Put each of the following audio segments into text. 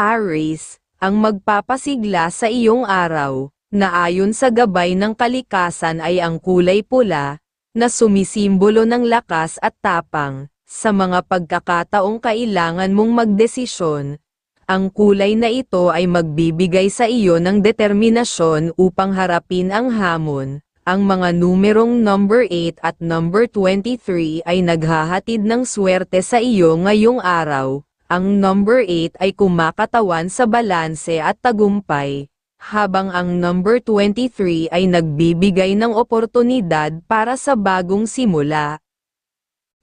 Aries, ang magpapasigla sa iyong araw, na ayon sa gabay ng kalikasan ay ang kulay pula, na sumisimbolo ng lakas at tapang, sa mga pagkakataong kailangan mong magdesisyon. Ang kulay na ito ay magbibigay sa iyo ng determinasyon upang harapin ang hamon. Ang mga numerong number 8 at number 23 ay naghahatid ng swerte sa iyo ngayong araw. Ang number 8 ay kumakatawan sa balanse at tagumpay, habang ang number 23 ay nagbibigay ng oportunidad para sa bagong simula.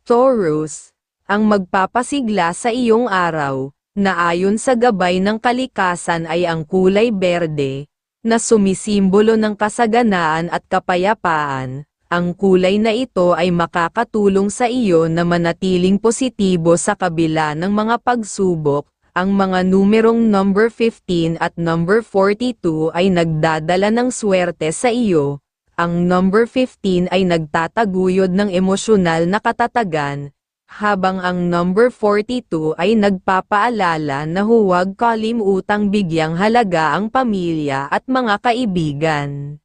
Taurus, ang magpapasigla sa iyong araw, na ayon sa gabay ng kalikasan ay ang kulay berde, na sumisimbolo ng kasaganaan at kapayapaan, ang kulay na ito ay makakatulong sa iyo na manatiling positibo sa kabila ng mga pagsubok. Ang mga numerong number 15 at number 42 ay nagdadala ng swerte sa iyo. Ang number 15 ay nagtataguyod ng emosyonal na katatagan, habang ang number 42 ay nagpapaalala na huwag kalimutang bigyang halaga ang pamilya at mga kaibigan.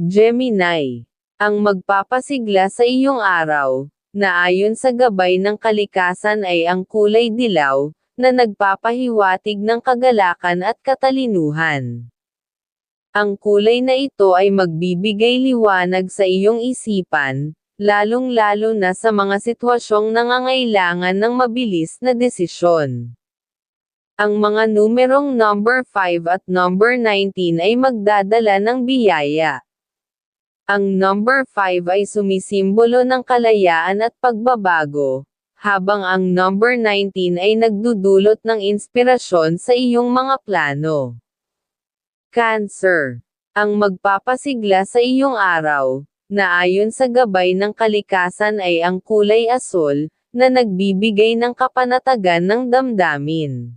Gemini ang magpapasigla sa iyong araw, na ayon sa gabay ng kalikasan ay ang kulay dilaw, na nagpapahiwatig ng kagalakan at katalinuhan. Ang kulay na ito ay magbibigay liwanag sa iyong isipan, lalong-lalo na sa mga sitwasyong nangangailangan ng mabilis na desisyon. Ang mga numerong number 5 at number 19 ay magdadala ng biyaya. Ang number 5 ay sumisimbolo ng kalayaan at pagbabago, habang ang number 19 ay nagdudulot ng inspirasyon sa iyong mga plano. Cancer. Ang magpapasigla sa iyong araw, na ayon sa gabay ng kalikasan ay ang kulay asul, na nagbibigay ng kapanatagan ng damdamin.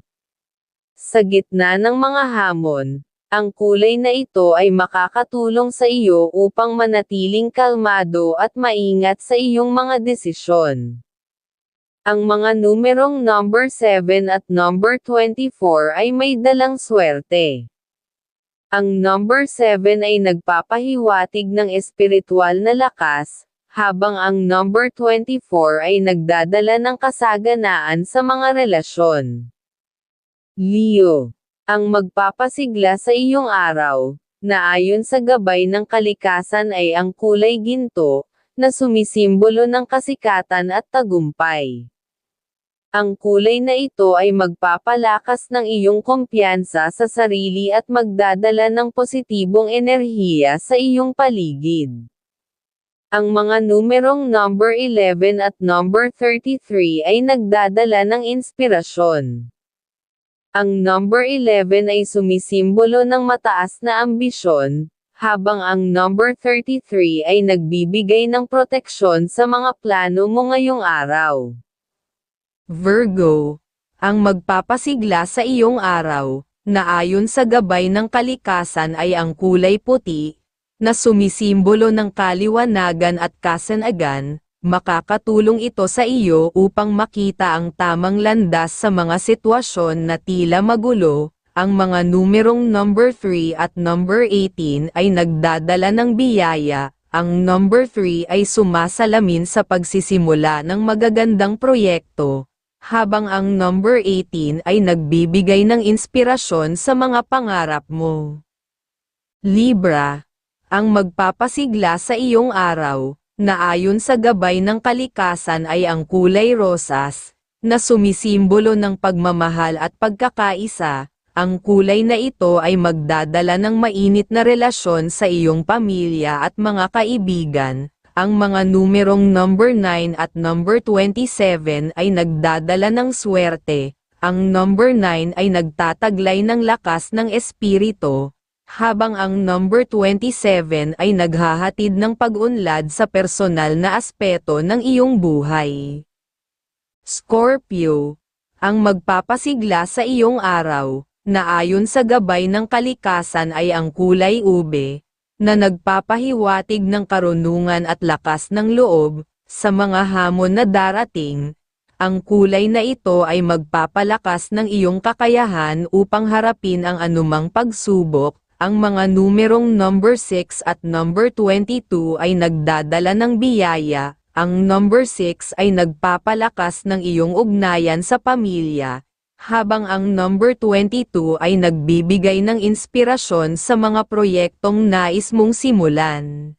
Sa gitna ng mga hamon, ang kulay na ito ay makakatulong sa iyo upang manatiling kalmado at maingat sa iyong mga desisyon. Ang mga numerong number 7 at number 24 ay may dalang swerte. Ang number 7 ay nagpapahiwatig ng espiritual na lakas, habang ang number 24 ay nagdadala ng kasaganaan sa mga relasyon. Leo ang magpapasigla sa iyong araw, na ayon sa gabay ng kalikasan ay ang kulay ginto, na sumisimbolo ng kasikatan at tagumpay. Ang kulay na ito ay magpapalakas ng iyong kumpiyansa sa sarili at magdadala ng positibong enerhiya sa iyong paligid. Ang mga numerong number 11 at number 33 ay nagdadala ng inspirasyon. Ang number 11 ay sumisimbolo ng mataas na ambisyon, habang ang number 33 ay nagbibigay ng proteksyon sa mga plano mo ngayong araw. Virgo, ang magpapasigla sa iyong araw, na ayon sa gabay ng kalikasan ay ang kulay puti, na sumisimbolo ng kaliwanagan at kasanagan, Makakatulong ito sa iyo upang makita ang tamang landas sa mga sitwasyon na tila magulo, ang mga numerong number 3 at number 18 ay nagdadala ng biyaya, ang number 3 ay sumasalamin sa pagsisimula ng magagandang proyekto, habang ang number 18 ay nagbibigay ng inspirasyon sa mga pangarap mo. Libra, ang magpapasigla sa iyong araw, na ayon sa gabay ng kalikasan ay ang kulay rosas, na sumisimbolo ng pagmamahal at pagkakaisa, ang kulay na ito ay magdadala ng mainit na relasyon sa iyong pamilya at mga kaibigan. Ang mga numerong number 9 at number 27 ay nagdadala ng swerte. Ang number 9 ay nagtataglay ng lakas ng espiritu, habang ang number 27 ay naghahatid ng pag-unlad sa personal na aspeto ng iyong buhay. Scorpio, ang magpapasigla sa iyong araw, na ayon sa gabay ng kalikasan ay ang kulay ube, na nagpapahiwatig ng karunungan at lakas ng loob, sa mga hamon na darating, ang kulay na ito ay magpapalakas ng iyong kakayahan upang harapin ang anumang pagsubok. Ang mga numerong number 6 at number 22 ay nagdadala ng biyaya. Ang number 6 ay nagpapalakas ng iyong ugnayan sa pamilya, habang ang number 22 ay nagbibigay ng inspirasyon sa mga proyektong nais mong simulan.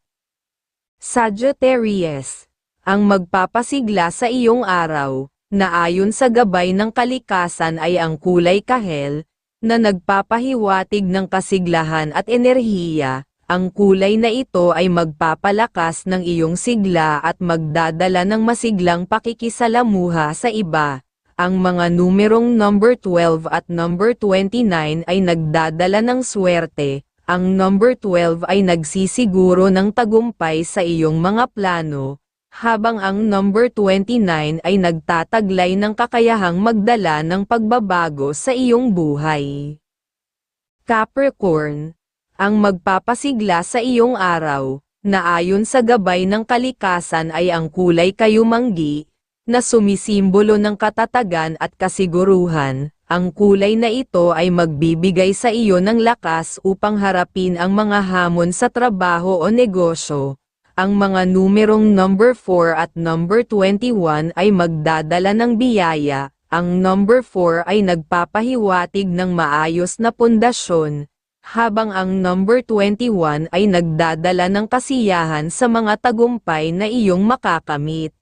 Sagittarius, ang magpapasigla sa iyong araw, na ayon sa gabay ng kalikasan ay ang kulay kahel, na nagpapahiwatig ng kasiglahan at enerhiya, ang kulay na ito ay magpapalakas ng iyong sigla at magdadala ng masiglang pakikisalamuha sa iba. Ang mga numerong number 12 at number 29 ay nagdadala ng swerte. Ang number 12 ay nagsisiguro ng tagumpay sa iyong mga plano, habang ang number 29 ay nagtataglay ng kakayahang magdala ng pagbabago sa iyong buhay. Capricorn, ang magpapasigla sa iyong araw, na ayon sa gabay ng kalikasan ay ang kulay kayumanggi, na sumisimbolo ng katatagan at kasiguruhan, ang kulay na ito ay magbibigay sa iyo ng lakas upang harapin ang mga hamon sa trabaho o negosyo. Ang mga numerong number 4 at number 21 ay magdadala ng biyaya, ang number 4 ay nagpapahiwatig ng maayos na pundasyon, habang ang number 21 ay nagdadala ng kasiyahan sa mga tagumpay na iyong makakamit.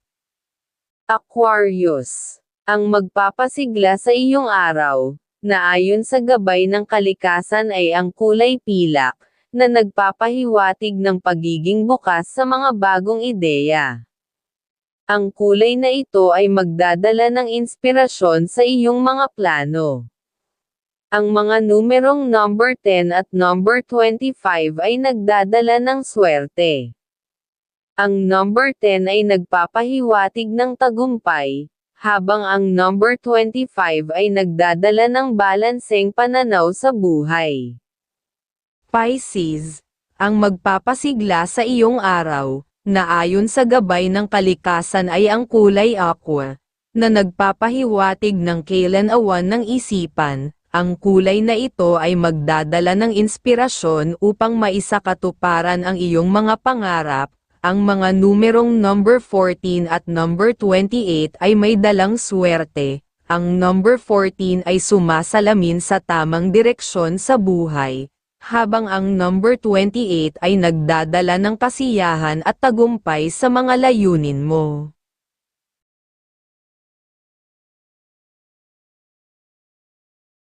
Aquarius, ang magpapasigla sa iyong araw, na ayon sa gabay ng kalikasan ay ang kulay pilak, na nagpapahiwatig ng pagiging bukas sa mga bagong ideya. Ang kulay na ito ay magdadala ng inspirasyon sa iyong mga plano. Ang mga numerong number 10 at number 25 ay nagdadala ng swerte. Ang number 10 ay nagpapahiwatig ng tagumpay, habang ang number 25 ay nagdadala ng balanseng pananaw sa buhay. Pisces, ang magpapasigla sa iyong araw, na ayon sa gabay ng kalikasan ay ang kulay aqua, na nagpapahiwatig ng kailan awan ng isipan, ang kulay na ito ay magdadala ng inspirasyon upang maisakatuparan ang iyong mga pangarap, ang mga numerong number 14 at number 28 ay may dalang swerte. Ang number 14 ay sumasalamin sa tamang direksyon sa buhay, habang ang number 28 ay nagdadala ng kasiyahan at tagumpay sa mga layunin mo.